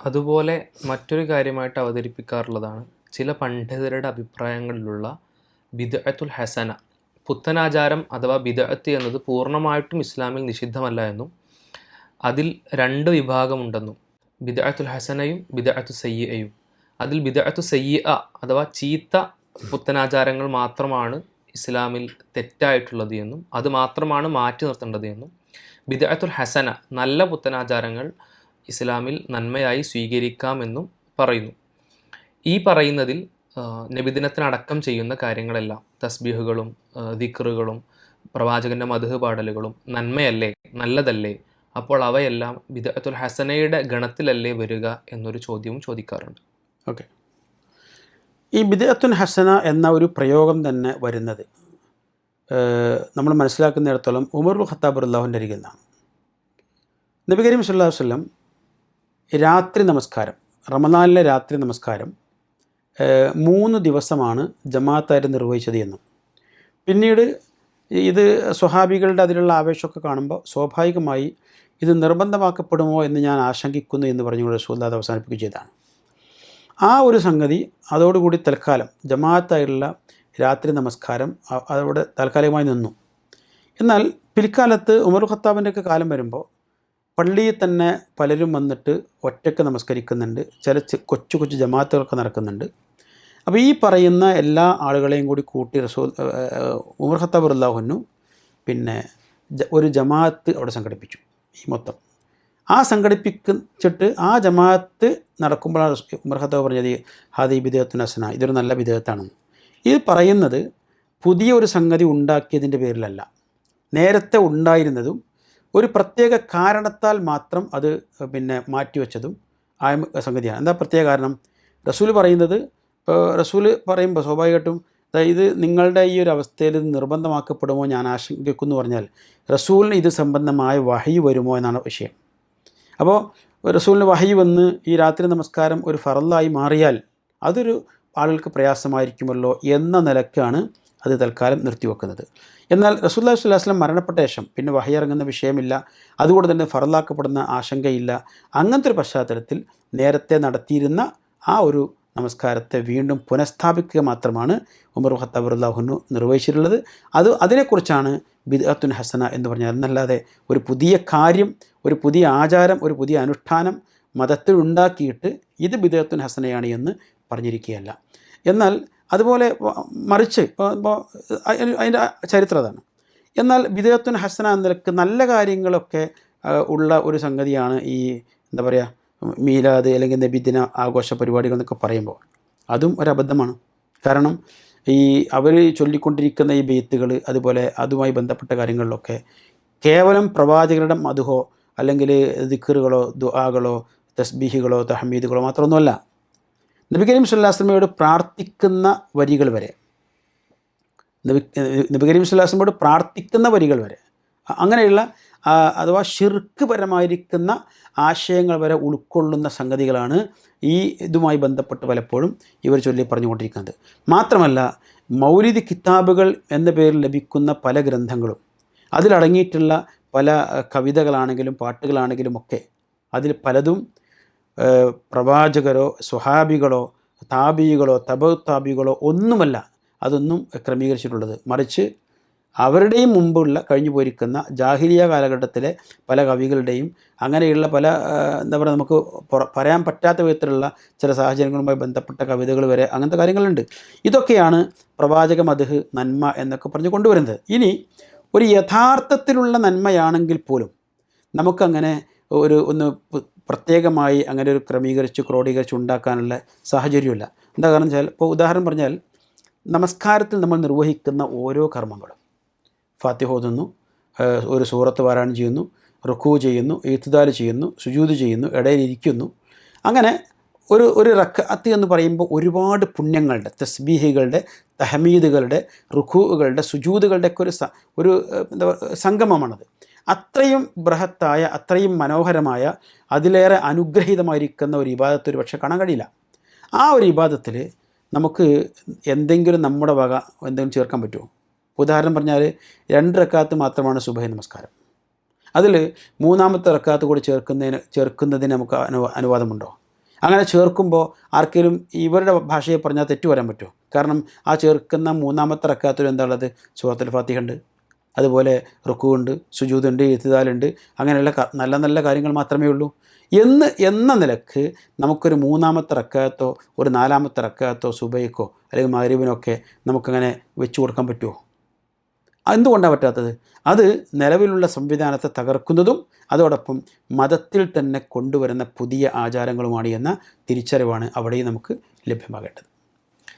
അതുപോലെ മറ്റൊരു കാര്യമായിട്ട് അവതരിപ്പിക്കാറുള്ളതാണ് ചില പണ്ഡിതരുടെ അഭിപ്രായങ്ങളിലുള്ള ബിദഅത്തുൽ ഹസന. പുത്തനാചാരം അഥവാ ബിദഅത്ത് എന്നത് പൂർണമായിട്ടും ഇസ്ലാമിൽ നിഷിദ്ധമല്ല എന്നും അതിൽ രണ്ട് വിഭാഗമുണ്ടെന്നും. ബിദഅത്തുൽ ഹസനയും ബിദഅത്തു സയ്യയും അതിൽ ബിദഅത്തു സയ്യ അഥവാ ചീത്ത പുത്തനാചാരങ്ങൾ മാത്രമാണ് ഇസ്ലാമിൽ തെറ്റായിട്ടുള്ളത് എന്നും അത് മാത്രമാണ് മാറ്റി നിർത്തേണ്ടത് എന്നും. ബിദഅത്തുൽ ഹസന നല്ല പുത്തനാചാരങ്ങൾ ഇസ്ലാമിൽ നന്മയായി സ്വീകരിക്കാമെന്നും പറയുന്നു. ഈ പറയുന്നതിൽ നബിദിനത്തിനടക്കം ചെയ്യുന്ന കാര്യങ്ങളെല്ലാം തസ്ബീഹുകളും ദിക്റുകളും പ്രവാചകന്റെ മധു പാടലുകളും നന്മയല്ലേ നല്ലതല്ലേ അപ്പോൾ അവയെല്ലാം ബിദഅത്തുൽ ഹസനയുടെ ഗണത്തിലല്ലേ വരിക എന്നൊരു ചോദ്യവും ചോദിക്കാറുണ്ട്. ഓക്കെ. ഈ ബിദഅത്തുൻ ഹസന എന്ന ഒരു പ്രയോഗം തന്നെ വരുന്നത് നമ്മൾ മനസ്സിലാക്കുന്നിടത്തോളം ഉമർ ഖത്താബ് അള്ളാഹുവിന്റെ അരികിൽ നിന്നാണ്. നബി കരീം അലൈഹി വസല്ലം രാത്രി നമസ്കാരം. റമദാനിലെ രാത്രി നമസ്കാരം മൂന്ന് ദിവസമാണ് ജമാഅത്തായിട്ട് നിർവഹിച്ചത് എന്നും. പിന്നീട് ഇത് സ്വഹാബികളുടെ അതിലുള്ള ആവേശമൊക്കെ കാണുമ്പോൾ സ്വാഭാവികമായി ഇത് നിർബന്ധമാക്കപ്പെടുമോ എന്ന് ഞാൻ ആശങ്കിക്കുന്നു എന്ന് പറഞ്ഞുകൊണ്ട് റസൂല്ലാദ് അവസാനിപ്പിക്കുകയും ചെയ്തതാണ്. ആ ഒരു സംഗതി അതോടുകൂടി തൽക്കാലം ജമാഅത്തായിട്ടുള്ള രാത്രി നമസ്കാരം അതോടെ താൽക്കാലികമായി നിന്നു. എന്നാൽ പിൽക്കാലത്ത് ഉമർ ഖത്താബിന്റെയൊക്കെ കാലം വരുമ്പോൾ പള്ളിയിൽ തന്നെ പലരും വന്നിട്ട് ഒറ്റയ്ക്ക് നമസ്കരിക്കുന്നുണ്ട്. ചില കൊച്ചു കൊച്ചു ജമാഅത്തുകളൊക്കെ നടക്കുന്നുണ്ട്. അപ്പോൾ ഈ പറയുന്ന എല്ലാ ആളുകളെയും കൂടി കൂട്ടി റസൂൽ ഉമർ ഖത്താബ് അള്ളാഹുനു പിന്നെ ഒരു ജമാഅത്ത് അവിടെ സംഘടിപ്പിച്ചു ഈ മൊത്തം. ആ സംഘടിപ്പിച്ചിട്ട് ആ ജമാഅത്ത് നടക്കുമ്പോഴാണ് ഉമർ ഖത്താബ് പറഞ്ഞത് ഹാദി വിദേഹത്തിന് അസന ഇതൊരു നല്ല വിദേഹത്താണ് ഇത് പറയുന്നത് പുതിയ ഒരു സംഗതി ഉണ്ടാക്കിയതിന്റെ പേരിലല്ല. നേരത്തെ ഉണ്ടായിരുന്നതും ഒരു പ്രത്യേക കാരണത്താൽ മാത്രം അത് പിന്നെ മാറ്റിവെച്ചതും ആയ സംഗതിയാണ്. എന്താ പ്രത്യേക കാരണം? റസൂൽ പറയുന്നത് റസൂൽ പറയുമ്പോൾ സ്വാഭാവികമായിട്ടും അതായത് നിങ്ങളുടെ ഈ ഒരു അവസ്ഥയിൽ നിർബന്ധമാക്കപ്പെടുമോ ഞാൻ ആശങ്കിക്കുന്നു പറഞ്ഞാൽ റസൂലിന് ഇത് സംബന്ധമായ വഹി വരുമോ എന്നാണ് വിഷയം. അപ്പോൾ റസൂലിന് വഹി വന്ന് ഈ രാത്രി നമസ്കാരം ഒരു ഫറലായി മാറിയാൽ അതൊരു ആളുകൾക്ക് പ്രയാസമായിരിക്കുമല്ലോ എന്ന നിലക്കാണ് അത് തൽക്കാലം നിർത്തിവെക്കുന്നത്. എന്നാൽ റസൂല്ലാ സ്വല്ലാസ്ലം മരണപ്പെട്ട ശേഷം പിന്നെ വഹയിറങ്ങുന്ന വിഷയമില്ല. അതുകൊണ്ട് തന്നെ ഫറലാക്കപ്പെടുന്ന ആശങ്കയില്ല. അങ്ങനത്തെ ഒരു പശ്ചാത്തലത്തിൽ നേരത്തെ നടത്തിയിരുന്ന ആ ഒരു നമസ്കാരത്തെ വീണ്ടും പുനഃസ്ഥാപിക്കുക മാത്രമാണ് ഉമർ അള്ളാഹുനു നിർവഹിച്ചിട്ടുള്ളത്. അത് അതിനെക്കുറിച്ചാണ് ബിദ്അത്തുൻ ഹസന എന്ന് പറഞ്ഞാൽ എന്നല്ലാതെ ഒരു പുതിയ കാര്യം ഒരു പുതിയ ആചാരം ഒരു പുതിയ അനുഷ്ഠാനം മതത്തിൽ ഉണ്ടാക്കിയിട്ട് ഇത് ബിദ്അത്തുൻ ഹസനയാണ് എന്ന് പറഞ്ഞിരിക്കുകയല്ല. എന്നാൽ അതുപോലെ മറിച്ച് ഇപ്പോൾ അതിന്റെ ചരിത്രം അതാണ്. എന്നാൽ വിദേഹത്തുൻ ഹസന നിലയ്ക്ക് നല്ല കാര്യങ്ങളൊക്കെ ഉള്ള ഒരു സംഗതിയാണ് ഈ എന്താ പറയുക മീലാദ് അല്ലെങ്കിൽ നബിദിന ആഘോഷ പരിപാടികൾ എന്നൊക്കെ പറയുമ്പോൾ. അതും ഒരു അബദ്ധമാണ് കാരണം ഈ അവർ ചൊല്ലിക്കൊണ്ടിരിക്കുന്ന ഈ ബെയ്ത്തുകൾ അതുപോലെ അതുമായി ബന്ധപ്പെട്ട കാര്യങ്ങളിലൊക്കെ കേവലം പ്രവാചകരുടെ മധുഹോ അല്ലെങ്കിൽ ദിക്കറുകളോ ദുആകളോ തസ്ബീഹികളോ തഹമീദുകളോ മാത്രമൊന്നുമല്ല. നബി കരീം സുല്ലാസ്ലമയോട് പ്രാർത്ഥിക്കുന്ന വരികൾ വരെ. നബി കരീം സുല്ലാസ്ലമയോട് പ്രാർത്ഥിക്കുന്ന വരികൾ വരെ. അങ്ങനെയുള്ള അഥവാ ഷിർക്ക് പരമായിരിക്കുന്ന ആശയങ്ങൾ വരെ ഉൾക്കൊള്ളുന്ന സംഗതികളാണ് ഈ ഇതുമായി ബന്ധപ്പെട്ട് പലപ്പോഴും ഇവർ ചൊല്ലി പറഞ്ഞുകൊണ്ടിരിക്കുന്നത്. മാത്രമല്ല മൗലിദ് കിതാബുകൾ എന്ന പേരിൽ ലഭിക്കുന്ന പല ഗ്രന്ഥങ്ങളും അതിലടങ്ങിയിട്ടുള്ള പല കവിതകളാണെങ്കിലും പാട്ടുകളാണെങ്കിലും ഒക്കെ അതിൽ പലതും പ്രവാചകരോ സുഹാബികളോ താബികളോ തബ താബികളോ ഒന്നുമല്ല അതൊന്നും ക്രമീകരിച്ചിട്ടുള്ളത്. മറിച്ച് അവരുടെയും മുമ്പുള്ള കഴിഞ്ഞു പോയിരിക്കുന്ന ജാഹിലിയ കാലഘട്ടത്തിലെ പല കവികളുടെയും അങ്ങനെയുള്ള പല എന്താ പറയുക നമുക്ക് പറയാൻ പറ്റാത്ത വിധത്തിലുള്ള ചില സാഹചര്യങ്ങളുമായി ബന്ധപ്പെട്ട കവിതകൾ വരെ അങ്ങനത്തെ കാര്യങ്ങളുണ്ട്. ഇതൊക്കെയാണ് പ്രവാചക മധുഹ് നന്മ എന്നൊക്കെ പറഞ്ഞു കൊണ്ടുവരുന്നത്. ഇനി ഒരു യഥാർത്ഥത്തിലുള്ള നന്മയാണെങ്കിൽ പോലും നമുക്കങ്ങനെ ഒരു ഒന്ന് പ്രത്യേകമായി അങ്ങനെ ഒരു ക്രമീകരിച്ച് ക്രോഡീകരിച്ച് ഉണ്ടാക്കാനുള്ള സാഹചര്യമില്ല. എന്താ കാരണം വെച്ചാൽ ഇപ്പോൾ ഉദാഹരണം പറഞ്ഞാൽ നമസ്കാരത്തിൽ നമ്മൾ നിർവഹിക്കുന്ന ഓരോ കർമ്മങ്ങളും. ഫാത്തിഹ ഓതുന്നു ഒരു സൂറത്ത് പാരായണം ചെയ്യുന്നു റുക്കു ചെയ്യുന്നു എഴുത്തുതാൽ ചെയ്യുന്നു സുജൂത് ചെയ്യുന്നു ഇടയിലിരിക്കുന്നു അങ്ങനെ ഒരു ഒരു റക്കഅത്ത് എന്ന് പറയുമ്പോൾ ഒരുപാട് പുണ്യങ്ങളുടെ തസ്ബീഹികളുടെ തഹമീദുകളുടെ റുഖുകളുടെ സുജൂതുകളുടെ ഒക്കെ ഒരു ഒരു എന്താ സംഗമമാണത്. അത്രയും ബൃഹത്തായ അത്രയും മനോഹരമായ അതിലേറെ അനുഗ്രഹീതമായിരിക്കുന്ന ഒരു ഇബാദത്ത് ഒരു പക്ഷേ കാണാൻ കഴിയില്ല. ആ ഒരു ഇബാദത്തിൽ നമുക്ക് എന്തെങ്കിലും നമ്മുടെ വക എന്തെങ്കിലും ചേർക്കാൻ പറ്റുമോ? ഉദാഹരണം പറഞ്ഞാൽ രണ്ട് റക്കാത്ത് മാത്രമാണ് സുബഹി നമസ്കാരം. അതിൽ മൂന്നാമത്തെ റക്കാത്ത് കൂടി ചേർക്കുന്നതിന് ചേർക്കുന്നതിന് നമുക്ക് അനു അനുവാദമുണ്ടോ? അങ്ങനെ ചേർക്കുമ്പോൾ ആർക്കെങ്കിലും ഇവരുടെ ഭാഷയെ പറഞ്ഞാൽ തെറ്റു വരാൻ പറ്റുമോ? കാരണം ആ ചേർക്കുന്ന മൂന്നാമത്തെ റക്കാത്തിൽ എന്താ ഉള്ളത് സൂറത്തുൽ ഫാത്തിഹ ഉണ്ട്. അതുപോലെ റുക്കുണ്ട് സുജൂതുണ്ട് എഴുത്തുതാലുണ്ട് അങ്ങനെയുള്ള നല്ല നല്ല കാര്യങ്ങൾ മാത്രമേ ഉള്ളൂ. എന്ന് എന്ന നിലയ്ക്ക് നമുക്കൊരു മൂന്നാമത്തെ റക്കാത്തോ ഒരു നാലാമത്തെ റക്കാത്തോ സുബൈക്കോ അല്ലെങ്കിൽ മഹരീബിനൊക്കെ നമുക്കങ്ങനെ വെച്ചു കൊടുക്കാൻ പറ്റുമോ എന്തുകൊണ്ടാണ് പറ്റാത്തത്? അത് നിലവിലുള്ള സംവിധാനത്തെ തകർക്കുന്നതും അതോടൊപ്പം മതത്തിൽ തന്നെ കൊണ്ടുവരുന്ന പുതിയ ആചാരങ്ങളുമാണ് എന്ന തിരിച്ചറിവാണ് അവിടെയും നമുക്ക് ലഭ്യമാകേണ്ടത്.